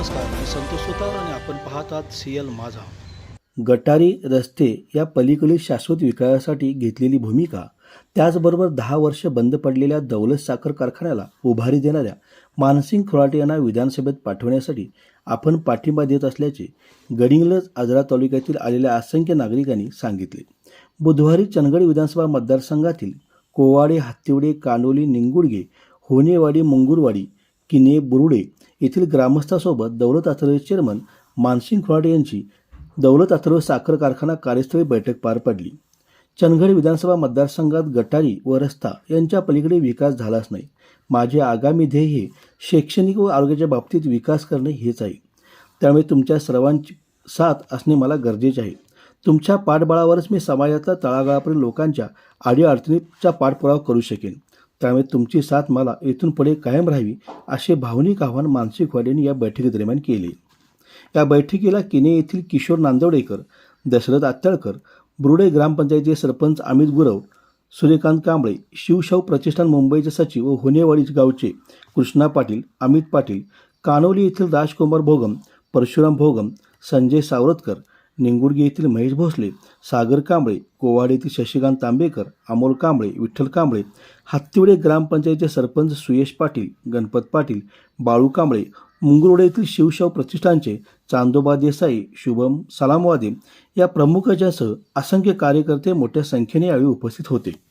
नमस्कार मी संतोष सुतार आणि आपण पाहतात सियल माझा. गटारी रस्ते या पलीकडील शाश्वत विकासासाठी घेतलेली भूमिका त्याचबरोबर दहा वर्ष बंद पडलेल्या दौलत साखर कारखान्याला उभारी देणाऱ्या मानसिंग खोराटे यांना विधानसभेत पाठवण्यासाठी आपण पाठिंबा देत असल्याचे गडिंगलज आजरा तालुक्यातील आलेल्या असंख्य नागरिकांनी सांगितले. बुधवारी चंदगड विधानसभा मतदारसंघातील कोवाडे हातिवडे कानोली निंगुडगे होनेवाडी मंगुरवाडी किने बुरुडे येथील ग्रामस्थासोबत दौलत अथर्व चेअरमन मानसिंग खोराटे यांची दौलत अथर्व साखर कारखाना कार्यस्थळी बैठक पार पडली. चंदगड विधानसभा मतदारसंघात गटारी व रस्ता यांच्या पलीकडे विकास झालाच नाही. माझे आगामी ध्येय हे शैक्षणिक व आरोग्याच्या बाबतीत विकास करणे हेच आहे. त्यामुळे तुमच्या सर्वांची साथ असणे मला गरजेचे आहे. तुमच्या पाठबळावरच मी समाजातल्या तळागाळापर्यंत लोकांच्या अडीअडचणीचा पाठपुरावा करू शकेन. त्यामुळे तुमची साथ मला इथून पुढे कायम राहावी असे भावनिक आव्हान मानसिक वाडेंनी या बैठकीदरम्यान केले. या बैठकीला किने येथील किशोर नांदवडेकर दशरथ आत्तळकर बुरुडे ग्रामपंचायतीचे सरपंच अमित गुरव सूर्यकांत कांबळे शिवशाहू प्रतिष्ठान मुंबईचे सचिव व होनेवाडी गावचे कृष्णा पाटील अमित पाटील कानोली येथील राजकुमार भोगम परशुराम भोगम संजय सावरतकर निंगुडगे येथील महेश भोसले सागर कांबळे कोवाड येथील शशिकांत तांबेकर अमोल कांबळे विठ्ठल कांबळे हत्तीवडे ग्रामपंचायतीचे सरपंच सुयश पाटील गणपत पाटील बाळू कांबळे मुंगुर्डे येथील शिवशाव प्रतिष्ठानचे चांदोबा देसाई शुभम सलामवादे या प्रमुखाच्यासह असंख्य कार्यकर्ते मोठ्या संख्येने यावेळी उपस्थित होते.